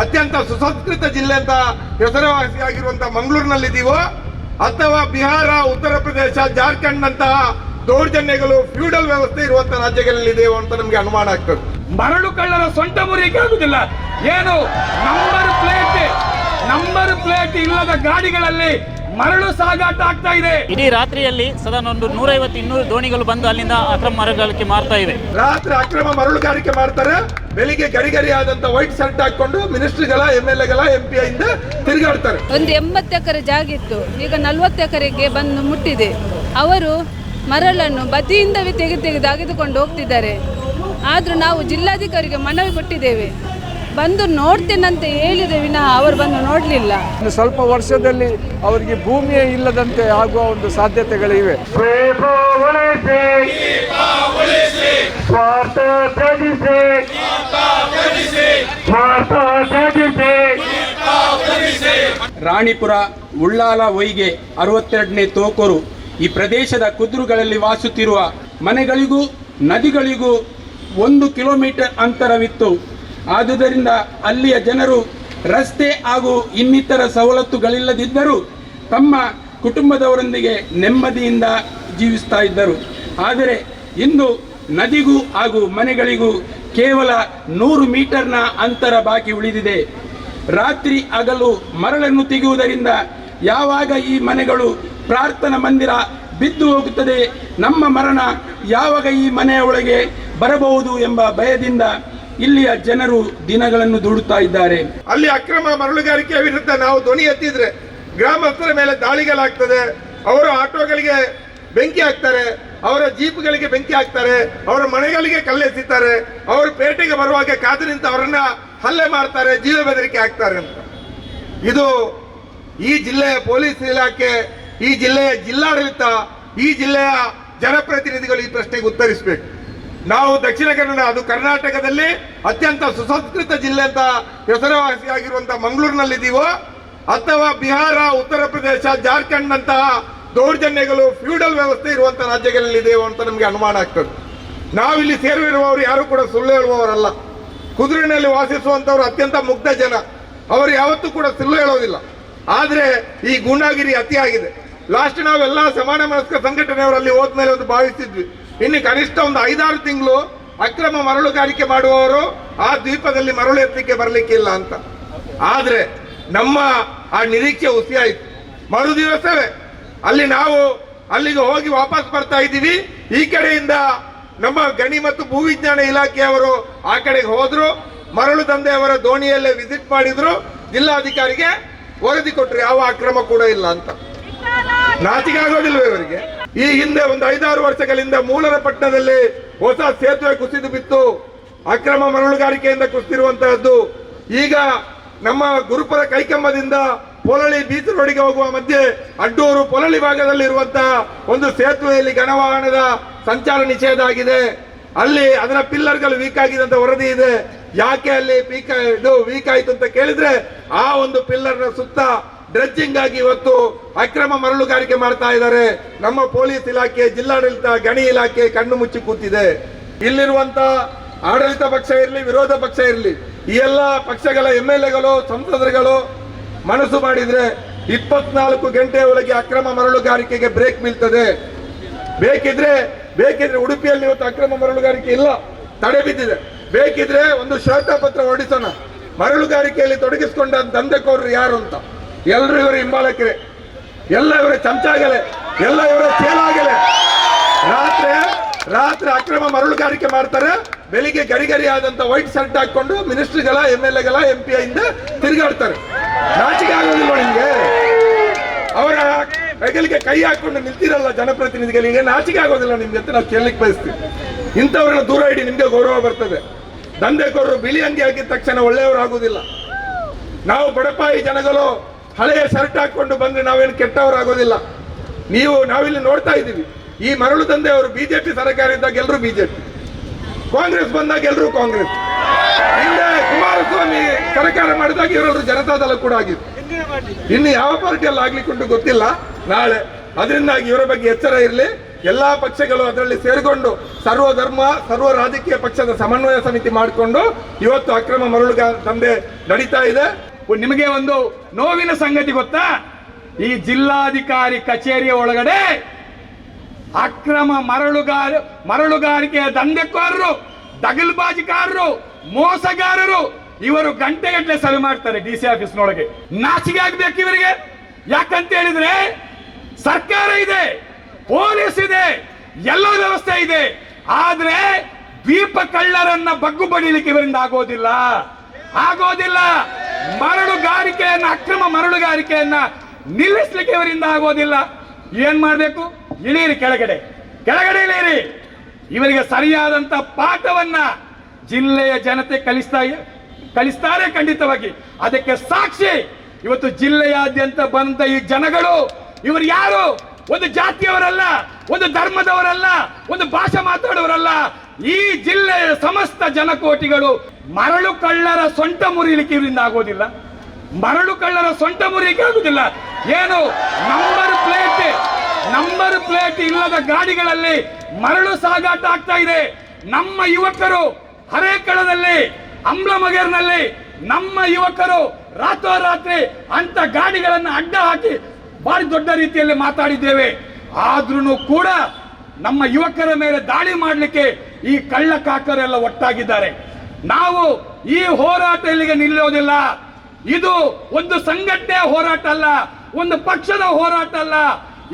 ಅತ್ಯಂತ ಸುಸಂಸ್ಕೃತ ಜಿಲ್ಲೆ ಅಂತ ಹೆಸರುವಾಸಿಯಾಗಿರುವಂತ ಮಂಗಳೂರಿನಲ್ಲಿದ್ದೀವೋ, ಅಥವಾ ಬಿಹಾರ, ಉತ್ತರ ಪ್ರದೇಶ, ಜಾರ್ಖಂಡ್ ಅಂತಹ ದೌರ್ಜನ್ಯಗಳು, ಫ್ಯೂಡಲ್ ವ್ಯವಸ್ಥೆ ಇರುವಂತ ರಾಜ್ಯಗಳಲ್ಲಿದೆಯೋ ಅಂತ ನಮಗೆ ಅನುಮಾನ ಆಗ್ತದೆ. ಮರಳು ಕಳ್ಳರ ಸೊಂಟ ಮುರಿಯಕ್ಕೆ ಆಗುದಿಲ್ಲ. ಏನು? ನಂಬರ್ ಪ್ಲೇಟ್ ನಂಬರ್ ಪ್ಲೇಟ್ ಇಲ್ಲದ ಗಾಡಿಗಳಲ್ಲಿ ಮರಳು ಸಾಗಾಟ ಆಗ್ತಾ ಇದೆ. ಇಡೀ ರಾತ್ರಿಯಲ್ಲಿ ಸದಾ ಒಂದು ನೂರೈವತ್ತು ಇನ್ನೂರು ದೋಣಿಗಳು ಬಂದು ಅಲ್ಲಿಂದ ಅಕ್ರಮ ಮರಳುಗಾರಿಕೆ ಮಾಡ್ತಾ ಇದೆ ರಾತ್ರಿ ಅಕ್ರಮ ಮರಳುಗಾರಿಕೆ ಮಾಡ್ತಾರೆ. ಬೆಳಿಗ್ಗೆ ಗರಿಗರಿ ಗರಿ ಆದಂತ ವೈಟ್ ಶರ್ಟ್ ಹಾಕೊಂಡು ಮಿನಿಸ್ಟ್ರಿಗಳ ಎಂ ಎಲ್ ಎಗಳ ಎಂ ಪಿ ಇಂದ ತಿರುಗಾಡ್ತಾರೆ. ಒಂದು ಎಂಬತ್ತು ಎಕರೆ ಜಾಗಿತ್ತು ಈಗ ನಲವತ್ತು ಎಕರೆಗೆ ಬಂದು ಮುಟ್ಟಿದೆ. ಅವರು ಮರಳನ್ನು ಬದಿಯಿಂದವೇ ತೆಗೆದು ತೆಗೆದು ತೆಗೆದುಕೊಂಡು ಹೋಗ್ತಿದ್ದಾರೆ. ಆದರೂ ನಾವು ಜಿಲ್ಲಾಧಿಕಾರಿಗೆ ಮನವಿ ಕೊಟ್ಟಿದ್ದೇವೆ. ಬಂದು ನೋಡ್ತೇನಂತೆ ಹೇಳಿದೆ ವಿನಃ ಅವರು ಬಂದು ನೋಡಲಿಲ್ಲ. ಇನ್ನು ಸ್ವಲ್ಪ ವರ್ಷದಲ್ಲಿ ಅವರಿಗೆ ಭೂಮಿಯೇ ಇಲ್ಲದಂತೆ ಆಗುವ ಒಂದು ಸಾಧ್ಯತೆಗಳಿವೆ. ರಾಣಿಪುರ ಉಳ್ಳಾಲ ಒಯ್ಗೆ ಅರವತ್ತೆರಡನೇ ತೋಕೂರು ಈ ಪ್ರದೇಶದ ಕುದುರುಗಳಲ್ಲಿ ವಾಸುತ್ತಿರುವ ಮನೆಗಳಿಗೂ ನದಿಗಳಿಗೂ ಒಂದು ಕಿಲೋಮೀಟರ್ ಅಂತರವಿತ್ತು. ಆದುದರಿಂದ ಅಲ್ಲಿಯ ಜನರು ರಸ್ತೆ ಹಾಗೂ ಇನ್ನಿತರ ಸವಲತ್ತುಗಳಿಲ್ಲದಿದ್ದರೂ ತಮ್ಮ ಕುಟುಂಬದವರೊಂದಿಗೆ ನೆಮ್ಮದಿಯಿಂದ ಜೀವಿಸ್ತಾ ಇದ್ದರು. ಆದರೆ ಇಂದು ನದಿಗೂ ಹಾಗೂ ಮನೆಗಳಿಗೂ ಕೇವಲ ನೂರು ಮೀಟರ್ನ ಅಂತರ ಬಾಕಿ ಉಳಿದಿದೆ. ರಾತ್ರಿ ಹಗಲು ಮರಳನ್ನು ತೆಗೆಯುವುದರಿಂದ ಯಾವಾಗ ಈ ಮನೆಗಳು ಪ್ರಾರ್ಥನಾ ಮಂದಿರ ಬಿದ್ದು ಹೋಗುತ್ತದೆ, ನಮ್ಮ ಮರಣ ಯಾವಾಗ ಈ ಮನೆಯ ಒಳಗೆ ಬರಬಹುದು ಎಂಬ ಭಯದಿಂದ ಇಲ್ಲಿಯ ಜನರು ದಿನಗಳನ್ನು ದುಡುತ್ತಾ ಇದ್ದಾರೆ. ಅಲ್ಲಿ ಅಕ್ರಮ ಮರಳುಗಾರಿಕೆ ವಿರುದ್ಧ ನಾವು ಧ್ವನಿ ಎತ್ತಿದ್ರೆ ಗ್ರಾಮಸ್ಥರ ಮೇಲೆ ದಾಳಿಗಳಾಗ್ತದೆ. ಅವರ ಆಟೋಗಳಿಗೆ ಬೆಂಕಿ ಹಾಕ್ತಾರೆ, ಅವರ ಜೀಪ್ಗಳಿಗೆ ಬೆಂಕಿ ಹಾಕ್ತಾರೆ, ಅವರ ಮನೆಗಳಿಗೆ ಕಲ್ಲೆಸಿತಾರೆ ಅವರು ಪೇಟೆಗೆ ಬರುವಾಗ ಕಾದು ನಿಂತು ಅವರನ್ನ ಹಲ್ಲೆ ಮಾಡ್ತಾರೆ, ಜೀವ ಬೆದರಿಕೆ ಹಾಕ್ತಾರೆ ಅಂತ. ಇದು ಈ ಜಿಲ್ಲೆಯ ಪೊಲೀಸ್ ಇಲಾಖೆ, ಈ ಜಿಲ್ಲೆಯ ಜಿಲ್ಲಾಡಳಿತ, ಈ ಜಿಲ್ಲೆಯ ಜನಪ್ರತಿನಿಧಿಗಳು ಈ ಪ್ರಶ್ನೆಗೆ ಉತ್ತರಿಸಬೇಕು. ನಾವು ದಕ್ಷಿಣ ಕನ್ನಡ, ಅದು ಕರ್ನಾಟಕದಲ್ಲಿ ಅತ್ಯಂತ ಸುಸಂಸ್ಕೃತ ಜಿಲ್ಲೆ ಅಂತ ಹೆಸರುವಾಸಿಯಾಗಿರುವಂತಹ ಮಂಗಳೂರಿನಲ್ಲಿದ್ದೀವೋ, ಅಥವಾ ಬಿಹಾರ, ಉತ್ತರ ಪ್ರದೇಶ, ಜಾರ್ಖಂಡ್ ನಂತಹ ದೌರ್ಜನ್ಯಗಳು, ಫ್ಯೂಡಲ್ ವ್ಯವಸ್ಥೆ ಇರುವಂತಹ ರಾಜ್ಯಗಳಲ್ಲಿದೆಯೋ ಅಂತ ನಮಗೆ ಅನುಮಾನ ಆಗ್ತದೆ. ನಾವಿಲ್ಲಿ ಸೇರಿರುವವರು ಯಾರು ಕೂಡ ಸುಳ್ಳು ಹೇಳುವವರಲ್ಲ. ಕುದುರೆನಲ್ಲಿ ವಾಸಿಸುವಂತವರು ಅತ್ಯಂತ ಮುಗ್ಧ ಜನ. ಅವರು ಯಾವತ್ತೂ ಕೂಡ ಸುಳ್ಳು ಹೇಳೋದಿಲ್ಲ. ಆದ್ರೆ ಈ ಗೂಂಡಾಗಿರಿ ಅತಿಯಾಗಿದೆ. ಲಾಸ್ಟ್ ನಾವೆಲ್ಲ ಸಮಾನ ಮನಸ್ಕ ಸಂಘಟನೆಯವರಲ್ಲಿ ಹೋದ್ಮೇಲೆ ಒಂದು ಭಾವಿಸಿದ್ವಿ ಇನ್ನು ಕನಿಷ್ಠ ಒಂದು ಐದಾರು ತಿಂಗಳು ಅಕ್ರಮ ಮರಳುಗಾರಿಕೆ ಮಾಡುವವರು ಆ ದ್ವೀಪದಲ್ಲಿ ಮರಳು ಎತ್ತಲಿಕ್ಕೆ ಬರಲಿಕ್ಕಿಲ್ಲ ಅಂತ. ಆದರೆ ನಮ್ಮ ಆ ನಿರೀಕ್ಷೆ ಹುಸಿಯಾಯಿತು. ಮರು ದಿವಸವೇ ಅಲ್ಲಿ ನಾವು ಅಲ್ಲಿಗೆ ಹೋಗಿ ವಾಪಸ್ ಬರ್ತಾ ಇದ್ದೀವಿ. ಈ ಕಡೆಯಿಂದ ನಮ್ಮ ಗಣಿ ಮತ್ತು ಭೂವಿಜ್ಞಾನ ಇಲಾಖೆಯವರು ಆ ಕಡೆಗೆ ಹೋದರು. ಮರಳು ದಂಧೆಯವರ ದೋಣಿಯಲ್ಲೇ ವಿಸಿಟ್ ಮಾಡಿದ್ರು. ಜಿಲ್ಲಾಧಿಕಾರಿಗೆ ವರದಿ ಕೊಟ್ಟರು ಯಾವ ಅಕ್ರಮ ಕೂಡ ಇಲ್ಲ ಅಂತ. ನಾಚಿಕೆ ಆಗೋದಿಲ್ವ ಇವರಿಗೆ? ಈ ಹಿಂದೆ ಒಂದು ಐದಾರು ವರ್ಷಗಳಿಂದ ಮೂಲರ ಪಟ್ಟಣದಲ್ಲಿ ಹೊಸ ಸೇತುವೆ ಕುಸಿದು ಬಿತ್ತು, ಅಕ್ರಮ ಮರಳುಗಾರಿಕೆಯಿಂದ ಕುಸಿದಿರುವಂತಹದ್ದು. ಈಗ ನಮ್ಮ ಗುರುಪುರ ಕೈಕಂಬದಿಂದ ಪೊಲಳಿ ಬೀಚ್ ರೋಡಿಗೆ ಹೋಗುವ ಮಧ್ಯೆ ಅಡ್ಡೂರು ಪೊಲಳಿ ಭಾಗದಲ್ಲಿ ಇರುವಂತಹ ಒಂದು ಸೇತುವೆಯಲ್ಲಿ ಘನವಾಹನದ ಸಂಚಾರ ನಿಷೇಧ ಆಗಿದೆ. ಅಲ್ಲಿ ಅದರ ಪಿಲ್ಲರ್ಗಳು ವೀಕ್ ಆಗಿದೆ ವರದಿ ಇದೆ. ಯಾಕೆ ಅಲ್ಲಿ ಪೀಕ್ ಇದು ವೀಕ್ ಆಯ್ತು ಅಂತ ಕೇಳಿದ್ರೆ ಆ ಒಂದು ಪಿಲ್ಲರ್ನ ಸುತ್ತ ಡ್ರೆಜ್ಜಿಂಗ್ ಆಗಿ ಇವತ್ತು ಅಕ್ರಮ ಮರಳುಗಾರಿಕೆ ಮಾಡ್ತಾ ಇದ್ದಾರೆ. ನಮ್ಮ ಪೊಲೀಸ್ ಇಲಾಖೆ, ಜಿಲ್ಲಾಡಳಿತ, ಗಣಿ ಇಲಾಖೆ ಕಣ್ಣು ಮುಚ್ಚಿ ಕೂತಿದೆ. ಇಲ್ಲಿರುವಂತ ಆಡಳಿತ ಪಕ್ಷ ಇರಲಿ, ವಿರೋಧ ಪಕ್ಷ ಇರಲಿ, ಈ ಎಲ್ಲ ಪಕ್ಷಗಳ ಎಂ ಎಲ್ ಎಗಳು ಸಂಸದರುಗಳು ಮನಸ್ಸು ಮಾಡಿದ್ರೆ ಇಪ್ಪತ್ನಾಲ್ಕು ಗಂಟೆ ಒಳಗೆ ಅಕ್ರಮ ಮರಳುಗಾರಿಕೆಗೆ ಬ್ರೇಕ್ ಬೀಳ್ತದೆ. ಬೇಕಿದ್ರೆ ಬೇಕಿದ್ರೆ ಉಡುಪಿಯಲ್ಲಿ ಇವತ್ತು ಅಕ್ರಮ ಮರಳುಗಾರಿಕೆ ಇಲ್ಲ. ತಡೆ ಬಿದ್ದಿದೆ. ಬೇಕಿದ್ರೆ ಒಂದು ಶ್ವೇತಪತ್ರ ಹೊರಡಿಸೋಣ. ಮರಳುಗಾರಿಕೆಯಲ್ಲಿ ತೊಡಗಿಸಿಕೊಂಡ ದಂಧೆಕೋರರು ಯಾರು ಅಂತ. ಎಲ್ಲರೂ ಇವರ ಹಿಂಬಾಲಕರೇ ಎಲ್ಲ ಇವರ ಚಮಚಾಗಲೆ, ಎಲ್ಲ ಇವರ ಚೇಲಾಗಲೆ ರಾತ್ರಿ ರಾತ್ರಿ ಅಕ್ರಮ ಮರಳುಗಾರಿಕೆ ಮಾಡ್ತಾರೆ. ಬೆಳಿಗ್ಗೆ ಗರಿ ಗರಿ ಆದಂತ ವೈಟ್ ಶರ್ಟ್ ಹಾಕೊಂಡು ಮಿನಿಸ್ಟ್ರಿಗಳ, ಎಂ ಎಲ್ ಎಗಳ, ಎಂ ಪಿ ಇಂದ ತಿರುಗಾಡ್ತಾರೆ. ನಾಚಿಕೆ ಆಗೋದಿಲ್ಲ ನಿಮಗೆ? ಅವರ ಹೆಗಲಿಗೆ ಕೈ ಹಾಕೊಂಡು ನಿಲ್ತಿರಲ್ಲ ಜನಪ್ರತಿನಿಧಿಗಳಿಗೆ ನಾಚಿಕೆ ಆಗೋದಿಲ್ಲ ನಿಮ್ಗೆ ಅಂತ ನಾವು ಕೇಳಲಿಕ್ಕೆ ಬಯಸ್ತೀವಿ. ಇಂಥವ್ರನ್ನ ದೂರ ಇಡಿ, ನಿಮ್ಗೆ ಗೌರವ ಬರ್ತದೆ. ದಂಧೆಕೋರರು ಬಿಳಿ ಅಂಗಿ ಹಾಕಿದ ತಕ್ಷಣ ಒಳ್ಳೆಯವರು ಆಗೋದಿಲ್ಲ. ನಾವು ಬಡಪಾಯಿ ಜನಗಳು ಹಳೆಯ ಶರ್ಟ್ ಹಾಕೊಂಡು ಬಂದ್ರೆ ನಾವೇನು ಕೆಟ್ಟವರಾಗೋದಿಲ್ಲ. ನೀವು ನಾವಿಲ್ಲಿ ನೋಡ್ತಾ ಇದ್ದೀವಿ. ಈ ಮರಳು ಅವರು ಬಿಜೆಪಿ ಸರ್ಕಾರ ಇದ್ದಾಗ ಎಲ್ಲರೂ ಬಿಜೆಪಿ. ಕಾಂಗ್ರೆಸ್ ಬಂದಾಗ ಎಲ್ಲರೂ ಕಾಂಗ್ರೆಸ್. ಹಿಂದೆ ಕುಮಾರಸ್ವಾಮಿ ಸರ್ಕಾರ ಮಾಡಿದಾಗ ಇವರೆಲ್ಲರೂ ಜನತಾದಳ ಕೂಡ ಆಗಿತ್ತು ಇನ್ನು ಯಾವ ಪಾರ್ಟಿಯಲ್ಲಿ ಆಗ್ಲಿಕ್ಕುಂಟು ಗೊತ್ತಿಲ್ಲ. ನಾಳೆ ಅದರಿಂದಾಗಿ ಇವರ ಬಗ್ಗೆ ಎಚ್ಚರ ಇರಲಿ. ಎಲ್ಲಾ ಪಕ್ಷಗಳು ಅದರಲ್ಲಿ ಸೇರಿಕೊಂಡು ಸರ್ವ ಧರ್ಮ ಸರ್ವ ರಾಜಕೀಯ ಪಕ್ಷದ ಸಮನ್ವಯ ಸಮಿತಿ ಮಾಡಿಕೊಂಡು ಇವತ್ತು ಅಕ್ರಮ ಮರಳುಗ ದಂಧೆ ನಡೀತಾ ಇದೆ. ನಿಮಗೆ ಒಂದು ನೋವಿನ ಸಂಗತಿ ಗೊತ್ತಾ? ಈ ಜಿಲ್ಲಾಧಿಕಾರಿ ಕಚೇರಿಯ ಒಳಗಡೆ ಅಕ್ರಮ ಮರಳುಗಾರ, ಮರಳುಗಾರಿಕೆಯ ದಂಧೆಕೋರರು, ದಗಲ್ಬಾಜಿಕಾರರು, ಮೋಸಗಾರರು ಇವರು ಗಂಟೆಗಟ್ಟಲೆ ಸಭೆ ಮಾಡ್ತಾರೆ ಡಿ ಸಿ ಆಫೀಸ್ನೊಳಗೆ. ನಾಚಿಗೆ ಆಗ್ಬೇಕು ಇವರಿಗೆ. ಯಾಕಂತ ಹೇಳಿದ್ರೆ ಸರ್ಕಾರ ಇದೆ, ಪೊಲೀಸ್ ಇದೆ, ಎಲ್ಲ ವ್ಯವಸ್ಥೆ ಇದೆ. ಆದ್ರೆ ದ್ವೀಪ ಕಳ್ಳರನ್ನ ಬಗ್ಗು ಬಡಿಲಿಕ್ಕೆ ಇವರಿಂದ ಆಗೋದಿಲ್ಲ. ಆಗೋದಿಲ್ಲ. ಮರಳುಗಾರಿಕೆಯನ್ನ, ಅಕ್ರಮ ಮರಳುಗಾರಿಕೆಯನ್ನ ನಿಲ್ಲಿಸ್ಲಿಕ್ಕೆ ಇವರಿಂದ ಆಗೋದಿಲ್ಲ. ಏನ್ ಮಾಡಬೇಕು? ಇಳೀರಿ ಕೆಳಗಡೆ. ಕೆಳಗಡೆ ಇಳೀರಿ ಇವರಿಗೆ ಸರಿಯಾದಂತ ಪಾಠವನ್ನ ಜಿಲ್ಲೆಯ ಜನತೆ ಕಲಿಸ್ತಾ ಕಲಿಸ್ತಾರೆ ಖಂಡಿತವಾಗಿ. ಅದಕ್ಕೆ ಸಾಕ್ಷಿ, ಇವತ್ತು ಜಿಲ್ಲೆಯಾದ್ಯಂತ ಬಂದ ಈ ಜನಗಳು, ಇವರು ಯಾರು? ಒಂದು ಜಾತಿಯವರಲ್ಲ, ಒಂದು ಧರ್ಮದವರಲ್ಲ, ಒಂದು ಭಾಷೆ ಮಾತಾಡೋರಲ್ಲ. ಈ ಜಿಲ್ಲೆಯ ಸಮಸ್ತ ಜನಕೋಟಿಗಳು ಮರಳು ಕಳ್ಳರ ಸೊಂಟ ಮುರಿಲಿಕ್ಕೆ ಇವರಿಂದ ಆಗೋದಿಲ್ಲ. ಮರಳು ಕಳ್ಳರ ಸೊಂಟ ಮುರಿಯಕ್ಕೆ ಆಗುದಿಲ್ಲ. ಏನು? ನಂಬರ್ ಪ್ಲೇಟ್ ನಂಬರ್ ಪ್ಲೇಟ್ ಇಲ್ಲದ ಗಾಡಿಗಳಲ್ಲಿ ಮರಳು ಸಾಗಾಟ ಆಗ್ತಾ ಇದೆ. ನಮ್ಮ ಯುವಕರು ಹರೇಕಳದಲ್ಲಿ, ಅಂಬ್ಲಮಗೇರ್ನಲ್ಲಿ ನಮ್ಮ ಯುವಕರು ರಾತ್ರೋರಾತ್ರಿ ಅಂತ ಗಾಡಿಗಳನ್ನು ಅಡ್ಡ ಹಾಕಿ ಭಾರಿ ದೊಡ್ಡ ರೀತಿಯಲ್ಲಿ ಮಾತಾಡಿದ್ದೇವೆ. ಆದ್ರೂ ಕೂಡ ನಮ್ಮ ಯುವಕರ ಮೇಲೆ ದಾಳಿ ಮಾಡಲಿಕ್ಕೆ ಈ ಕಳ್ಳ ಕಾಕರೆಲ್ಲ ಒಟ್ಟಾಗಿದ್ದಾರೆ. ನಾವು ಈ ಹೋರಾಟ ಇಲ್ಲಿಗೆ ನಿಲ್ಲೋದಿಲ್ಲ ಇದು ಒಂದು ಸಂಘಟನೆಯ ಹೋರಾಟ ಅಲ್ಲ, ಒಂದು ಪಕ್ಷದ ಹೋರಾಟ ಅಲ್ಲ.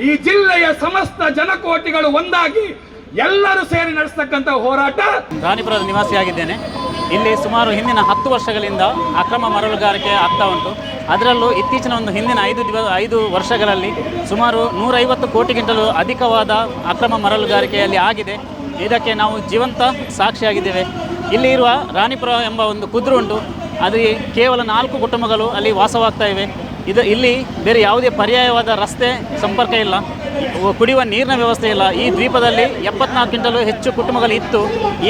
ಈ ಜಿಲ್ಲೆಯ ಸಮಸ್ತ ಜನಕೋಟಿಗಳು ಒಂದಾಗಿ ಎಲ್ಲರೂ ಸೇರಿ ನಡೆಸ್ತಕ್ಕಂಥ ಹೋರಾಟ. ರಾಣಿಪುರದ ನಿವಾಸಿಯಾಗಿದ್ದೇನೆ. ಇಲ್ಲಿ ಸುಮಾರು ಹಿಂದಿನ ಹತ್ತು ವರ್ಷಗಳಿಂದ ಅಕ್ರಮ ಮರಳುಗಾರಿಕೆ ಆಗ್ತಾ ಉಂಟು. ಅದರಲ್ಲೂ ಇತ್ತೀಚಿನ ಒಂದು ಹಿಂದಿನ ಐದು ದಿವ, ಐದು ವರ್ಷಗಳಲ್ಲಿ ಸುಮಾರು ನೂರೈವತ್ತು ಕೋಟಿಗಿಂತಲೂ ಅಧಿಕವಾದ ಅಕ್ರಮ ಮರಳುಗಾರಿಕೆಯಲ್ಲಿ ಆಗಿದೆ. ಇದಕ್ಕೆ ನಾವು ಜೀವಂತ ಸಾಕ್ಷಿಯಾಗಿದ್ದೇವೆ. ಇಲ್ಲಿ ಇರುವ ರಾಣಿಪುರ ಎಂಬ ಒಂದು ಕುದ್ರು ಉಂಟು. ಅದು ಕೇವಲ ನಾಲ್ಕು ಕುಟುಂಬಗಳು ಅಲ್ಲಿ ವಾಸವಾಗ್ತಾ ಇವೆ. ಇದು ಇಲ್ಲಿ ಬೇರೆ ಯಾವುದೇ ಪರ್ಯಾಯವಾದ ರಸ್ತೆ ಸಂಪರ್ಕ ಇಲ್ಲ. ಕುಡಿಯುವ ನೀರಿನ ವ್ಯವಸ್ಥೆ ಇಲ್ಲ. ಈ ದ್ವೀಪದಲ್ಲಿ ಎಪ್ಪತ್ನಾಲ್ಕಿಂತಲೂ ಹೆಚ್ಚು ಕುಟುಂಬಗಳು ಇತ್ತು.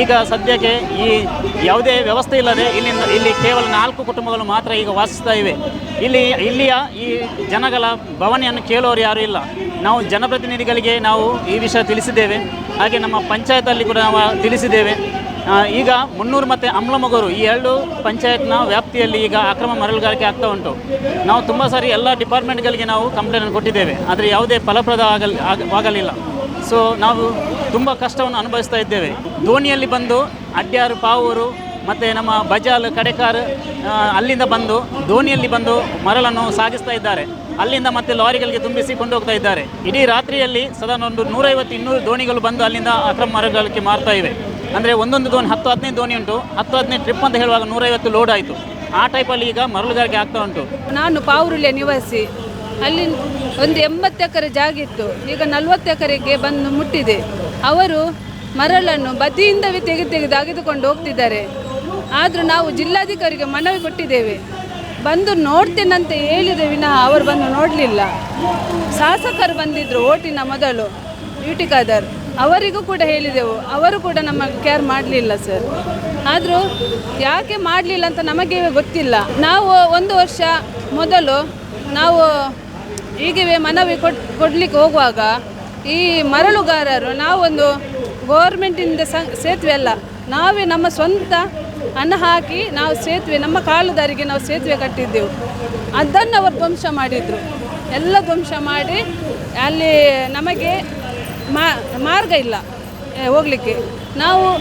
ಈಗ ಸದ್ಯಕ್ಕೆ ಈ ಯಾವುದೇ ವ್ಯವಸ್ಥೆ ಇಲ್ಲದೆ ಇಲ್ಲಿಂದ ಇಲ್ಲಿ ಕೇವಲ ನಾಲ್ಕು ಕುಟುಂಬಗಳು ಮಾತ್ರ ಈಗ ವಾಸಿಸ್ತಾ ಇವೆ. ಇಲ್ಲಿ, ಇಲ್ಲಿಯ ಈ ಜನಗಳ ಭವನೆಯನ್ನು ಕೇಳುವವರು ಯಾರೂ ಇಲ್ಲ. ನಾವು ಜನಪ್ರತಿನಿಧಿಗಳಿಗೆ ನಾವು ಈ ವಿಷಯ ತಿಳಿಸಿದ್ದೇವೆ. ಹಾಗೆ ನಮ್ಮ ಪಂಚಾಯತಲ್ಲಿ ಕೂಡ ನಾವು ತಿಳಿಸಿದ್ದೇವೆ. ಈಗ ಮುನ್ನೂರು ಮತ್ತು ಅಮ್ಲಮಗೂರು ಈ ಎರಡು ಪಂಚಾಯತ್ನ ವ್ಯಾಪ್ತಿಯಲ್ಲಿ ಈಗ ಅಕ್ರಮ ಮರಳುಗಾರಿಕೆ ಆಗ್ತಾ ಉಂಟು. ನಾವು ತುಂಬ ಸಾರಿ ಎಲ್ಲ ಡಿಪಾರ್ಟ್ಮೆಂಟ್ಗಳಿಗೆ ನಾವು ಕಂಪ್ಲೇಂಟನ್ನು ಕೊಟ್ಟಿದ್ದೇವೆ, ಆದರೆ ಯಾವುದೇ ಫಲಪ್ರದ ಆಗಲ್, ಆಗ- ಆಗಲಿಲ್ಲ. ಸೊ ನಾವು ತುಂಬ ಕಷ್ಟವನ್ನು ಅನುಭವಿಸ್ತಾ ಇದ್ದೇವೆ. ದೋಣಿಯಲ್ಲಿ ಬಂದು ಅಡ್ಯಾರು, ಪಾವೂರು, ಮತ್ತು ನಮ್ಮ ಬಜಾಲ್, ಕಡೆಕಾರ್ ಅಲ್ಲಿಂದ ಬಂದು ದೋಣಿಯಲ್ಲಿ ಬಂದು ಮರಳನ್ನು ಸಾಗಿಸ್ತಾ ಇದ್ದಾರೆ. ಅಲ್ಲಿಂದ ಮತ್ತೆ ಲಾರಿಗಳಿಗೆ ತುಂಬಿಸಿ ಕೊಂಡೋಗ್ತಾ ಇದ್ದಾರೆ. ಇಡೀ ರಾತ್ರಿಯಲ್ಲಿ ಸದಾ ಒಂದು ನೂರೈವತ್ತು ಇನ್ನೂರು ದೋಣಿಗಳು ಬಂದು ಅಲ್ಲಿಂದ ಅಕ್ರಮ ಮರಗಳಿಗೆ ಮಾರ್ತಾ ಇವೆ. ಅಂದರೆ ಒಂದೊಂದು ದೋಣಿ, ಹತ್ತು, ಹದಿನೈದು ದೋಣಿ ಉಂಟು. ಹತ್ತು, ಹದಿನೈದು ಟ್ರಿಪ್ ಅಂತ ಹೇಳುವಾಗ ನೂರೈವತ್ತು ಲೋಡ್ ಆಯಿತು. ಆ ಟೈಪಲ್ಲಿ ಈಗ ಮರಳುಗಾರಿಕೆ ಆಗ್ತಾ ಉಂಟು. ನಾನು ಪಾವುರುಳ್ಯ ನಿವಾಸಿ. ಅಲ್ಲಿ ಒಂದು ಎಂಬತ್ತು ಎಕರೆ ಜಾಗ ಇತ್ತು. ಈಗ ನಲ್ವತ್ತು ಎಕರೆಗೆ ಬಂದು ಮುಟ್ಟಿದೆ. ಅವರು ಮರಳನ್ನು ಬದಿಯಿಂದವೇ ತೆಗೆದು ತೆಗೆದು ಅಗೆದುಕೊಂಡು ಹೋಗ್ತಿದ್ದಾರೆ. ಆದರೂ ನಾವು ಜಿಲ್ಲಾಧಿಕಾರಿಗೆ ಮನವಿ ಕೊಟ್ಟಿದ್ದೇವೆ. ಬಂದು ನೋಡ್ತೇನಂತ ಹೇಳಿದೆ ವಿನಃ ಅವರು ಬಂದು ನೋಡಲಿಲ್ಲ. ಶಾಸಕರು ಬಂದಿದ್ದರು ಓಟಿನ ಮೊದಲು. ಬ್ಯೂಟಿ ಅವರಿಗೂ ಕೂಡ ಹೇಳಿದೆವು. ಅವರು ಕೂಡ ನಮ್ಮ ಕೇರ್ ಮಾಡಲಿಲ್ಲ ಸರ್ ಆದರೂ ಯಾಕೆ ಮಾಡಲಿಲ್ಲ ಅಂತ ನಮಗೆ ಗೊತ್ತಿಲ್ಲ. ನಾವು ಒಂದು ವರ್ಷ ಮೊದಲು ನಾವು ಹೀಗೆ ಮನವಿ ಕೊಟ್ ಕೊಡಲಿಕ್ಕೆ ಹೋಗುವಾಗ ಈ ಮರಳುಗಾರರು ನಾವೊಂದು ಗೋರ್ಮೆಂಟಿಂದ ಸೇತುವೆ ಅಲ್ಲ, ನಾವೇ ನಮ್ಮ ಸ್ವಂತ ಹಣ ಹಾಕಿ ನಾವು ಸೇತುವೆ, ನಮ್ಮ ಕಾಲುದಾರಿಗೆ ನಾವು ಸೇತುವೆ ಕಟ್ಟಿದ್ದೆವು. ಅದನ್ನು ಅವರು ಧ್ವಂಸ ಮಾಡಿದರು. ಎಲ್ಲ ಧ್ವಂಸ ಮಾಡಿ ಅಲ್ಲಿ ನಮಗೆ ಮಾರ್ಗ ಇಲ್ಲ ಹೋಗಲಿಕ್ಕೆ. ನಾವು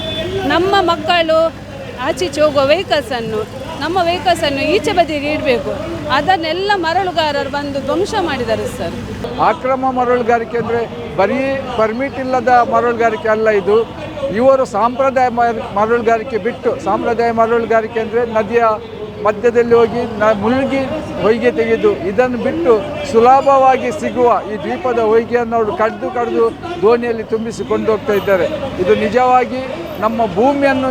ನಮ್ಮ ಮಕ್ಕಳು ಆಚೀಚೆ ಹೋಗುವ ವೆಹಿಕಲ್ಸನ್ನು ನಮ್ಮ ವೆಹಿಕಲ್ಸನ್ನು ಈಚೆ ಬದಿಗೆ ಇಡಬೇಕು. ಅದನ್ನೆಲ್ಲ ಮರಳುಗಾರರು ಬಂದು ಧ್ವಂಸ ಮಾಡಿದ್ದಾರೆ ಸರ್. ಅಕ್ರಮ ಮರಳುಗಾರಿಕೆ ಅಂದರೆ ಬರೀ ಪರ್ಮಿಟ್ ಇಲ್ಲದ ಮರಳುಗಾರಿಕೆ ಅಲ್ಲ ಇದು. ಇವರು ಸಾಂಪ್ರದಾಯ ಮರ- ಮರಳುಗಾರಿಕೆ ಬಿಟ್ಟು, ಸಾಂಪ್ರದಾಯ ಮರಳುಗಾರಿಕೆ ಅಂದರೆ ನದಿಯ ಮಧ್ಯದಲ್ಲಿ ಹೋಗಿ ನ ಮುಳುಗಿ ಹೊಯ್ಗೆ ತೆಗೆದು ಇದನ್ನು ಬಿಟ್ಟು ಸುಲಭವಾಗಿ ಸಿಗುವ ಈ ದ್ವೀಪದ ಹೊಯ್ಗೆಯನ್ನು ಅವರು ಕಡ್ದು ಕಡ್ದು ದೋಣಿಯಲ್ಲಿ ತುಂಬಿಸಿಕೊಂಡು ಹೋಗ್ತಾ ಇದ್ದಾರೆ. ಇದು ನಿಜವಾಗಿ ನಮ್ಮ ಭೂಮಿಯನ್ನು,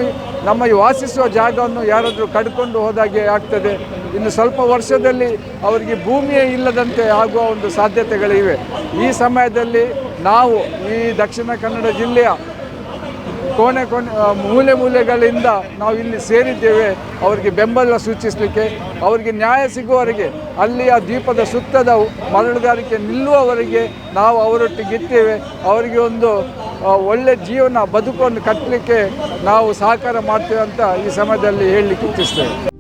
ನಮ್ಮ ವಾಸಿಸುವ ಜಾಗವನ್ನು ಯಾರಾದರೂ ಕಡ್ಕೊಂಡು ಹೋದಾಗೆ ಆಗ್ತದೆ. ಇನ್ನು ಸ್ವಲ್ಪ ವರ್ಷದಲ್ಲಿ ಅವರಿಗೆ ಭೂಮಿಯೇ ಇಲ್ಲದಂತೆ ಆಗುವ ಒಂದು ಸಾಧ್ಯತೆಗಳಿವೆ. ಈ ಸಮಯದಲ್ಲಿ ನಾವು ಈ ದಕ್ಷಿಣ ಕನ್ನಡ ಜಿಲ್ಲೆಯ ಕೋಣೆ ಕೋಣೆ ಮೂಲೆ ಮೂಲೆಗಳಿಂದ ನಾವು ಇಲ್ಲಿ ಸೇರಿದ್ದೇವೆ. ಅವರಿಗೆ ಬೆಂಬಲ ಸೂಚಿಸಲಿಕ್ಕೆ, ಅವರಿಗೆ ನ್ಯಾಯ ಸಿಗುವವರೆಗೆ, ಅಲ್ಲಿಯ ದ್ವೀಪದ ಸುತ್ತದ ಮರಳುಗಾರಿಕೆ ನಿಲ್ಲುವವರೆಗೆ ನಾವು ಅವರೊಟ್ಟಿಗೆ ಅವರಿಗೆ ಒಂದು ಒಳ್ಳೆ ಜೀವನ ಬದುಕನ್ನು ಕಟ್ಟಲಿಕ್ಕೆ ನಾವು ಸಹಕಾರ ಮಾಡ್ತೇವೆ ಅಂತ ಈ ಸಮಯದಲ್ಲಿ ಹೇಳಲಿಕ್ಕೆ ಇಚ್ಛಿಸ್ತೇವೆ.